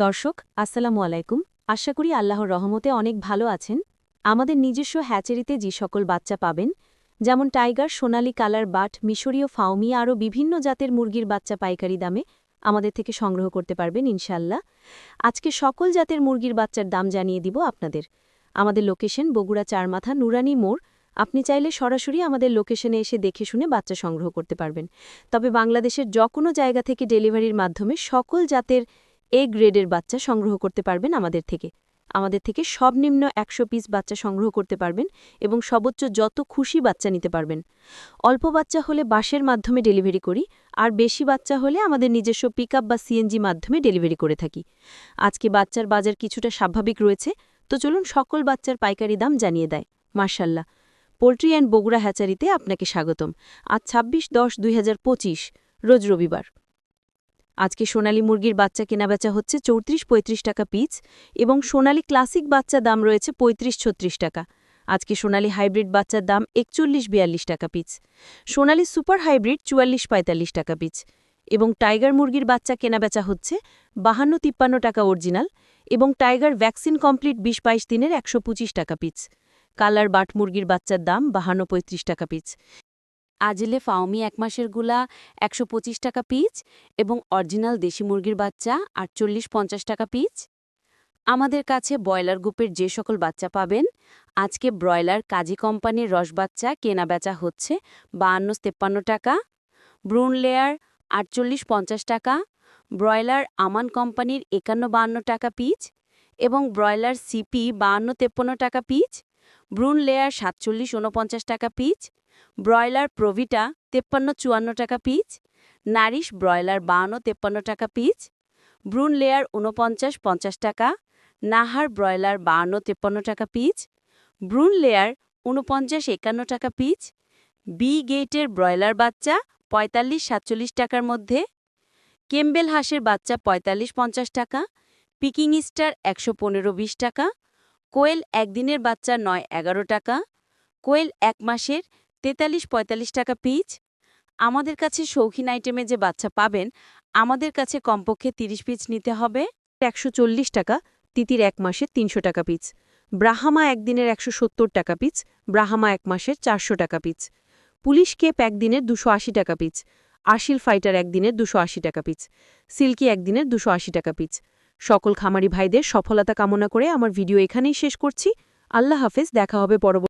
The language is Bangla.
দর্শক, আসসালামু আলাইকুম। আশা করি আল্লাহর রহমতে অনেক ভালো আছেন। আমাদের নিজস্ব হ্যাচারিতে যে সকল বাচ্চা পাবেন, যেমন টাইগার, সোনালী কালার বাট, মিশরীয় ফাউমি আরও বিভিন্ন জাতের মুরগির বাচ্চা পাইকারি দামে আমাদের থেকে সংগ্রহ করতে পারবেন ইনশাল্লাহ আজকে সকল জাতের মুরগির বাচ্চার দাম জানিয়ে দিব আপনাদের। আমাদের লোকেশন বগুড়া চারমাথা, নুরানি মোড়। আপনি চাইলে সরাসরি আমাদের লোকেশনে এসে দেখে শুনে বাচ্চা সংগ্রহ করতে পারবেন। তবে বাংলাদেশের যে কোনো জায়গা থেকে ডেলিভারির মাধ্যমে সকল জাতের এ গ্রেডের বাচ্চা সংগ্রহ করতে পারবেন আমাদের থেকে। আমাদের থেকে সর্বনিম্ন একশো পিস বাচ্চা সংগ্রহ করতে পারবেন এবং সর্বোচ্চ যত খুশি বাচ্চা নিতে পারবেন। অল্প বাচ্চা হলে বাসের মাধ্যমে ডেলিভারি করি, আর বেশি বাচ্চা হলে আমাদের নিজস্ব পিক বা সিএনজি মাধ্যমে ডেলিভারি করে থাকি। আজকে বাচ্চার বাজার কিছুটা স্বাভাবিক রয়েছে, তো চলুন সকল বাচ্চার পাইকারি দাম জানিয়ে দেয়। মার্শাল্লাহ পোলট্রি অ্যান্ড বগুড়া হ্যাচারিতে আপনাকে স্বাগতম। আজ ছাব্বিশ দশ দুই রোজ রবিবার। আজকে সোনালী মুরগির বাচ্চা কেনাবেচা হচ্ছে চৌত্রিশ পঁয়ত্রিশ টাকা পিচ এবং সোনালী ক্লাসিক বাচ্চা দাম রয়েছে পঁয়ত্রিশ ছত্রিশ টাকা। আজকে সোনালী হাইব্রিড বাচ্চার দাম একচল্লিশ বিয়াল্লিশ টাকা পিচ। সোনালী সুপার হাইব্রিড চুয়াল্লিশ পঁয়তাল্লিশ টাকা পিচ। এবং টাইগার মুরগির বাচ্চা কেনাবেচা হচ্ছে বাহান্ন তিপ্পান্ন টাকা অরিজিনাল এবং টাইগার ভ্যাকসিন কমপ্লিট বিশ বাইশ দিনের একশো পঁচিশ টাকা পিচ। কালার বাট মুরগির বাচ্চার দাম বাহান্ন পঁয়ত্রিশ টাকা পিস আজলে ফাউমি এক মাসেরগুলা একশো পঁচিশ টাকা পিচ এবং অরিজিনাল দেশি মুরগির বাচ্চা আটচল্লিশ পঞ্চাশ টাকা পিচ। আমাদের কাছে ব্রয়লার গ্রুপের যে সকল বাচ্চা পাবেন, আজকে ব্রয়লার কাজী কোম্পানির রস বাচ্চা কেনা বেচা হচ্ছে বাহান্ন তেপ্পান্ন টাকা, ব্রুন লেয়ার আটচল্লিশ পঞ্চাশ টাকা, ব্রয়লার আমান কোম্পানির একান্ন বাহান্ন টাকা পিচ এবং ব্রয়লার সিপি বাহান্ন তেপ্পান্ন টাকা পিচ। ব্রুন লেয়ার সাতচল্লিশ উনপঞ্চাশ টাকা পিচ, ব্রয়লার প্রভিটা তেপ্পান্ন, চুয়ান্ন টাকা পিচ, নারিশ ব্রয়লার বাহান্ন তেপ্পান্ন টাকা পিচ, ব্রুন লেয়ার উনপঞ্চাশ পঞ্চাশ টাকা, নাহার ব্রয়লার বাহান্ন তেপ্পান্ন টাকা পিচ, ব্রুন লেয়ার উনপঞ্চাশ একান্ন টাকা পিচ, বি গেটের ব্রয়লার বাচ্চা পঁয়তাল্লিশ, সাতচল্লিশ টাকার মধ্যে, কেম্বেল হাঁসের বাচ্চা পঁয়তাল্লিশ, পঞ্চাশ টাকা, পিকিং স্টার একশো পনেরো, বিশ টাকা কোয়েল একদিনের বাচ্চা নয়, এগারো টাকা। কোয়েল এক মাসের তেতাল্লিশ, পঁয়তাল্লিশ টাকা পিচ। আমাদের কাছে শৌখিন আইটেমে যে বাচ্চা পাবেন, আমাদের কাছে কমপক্ষে ৩০ পিচ নিতে হবে। একশো চল্লিশ টাকা, তিতির এক মাসের তিনশো টাকা পিচ। ব্রাহামা একদিনের একশো সত্তর টাকা পিচ। ব্রাহামা এক মাসের চারশো টাকা পিচ। পুলিশ কেপ একদিনের দুশো টাকা পিচ। আশিল ফাইটার একদিনের দুশো টাকা পিচ। সিল্কি একদিনের দুশো টাকা পিচ। সকল খামারি ভাইদের সফলতা কামনা করে আমার ভিডিও এখানেই শেষ করছি। আল্লাহ হাফেজ, দেখা হবে পরবর্তী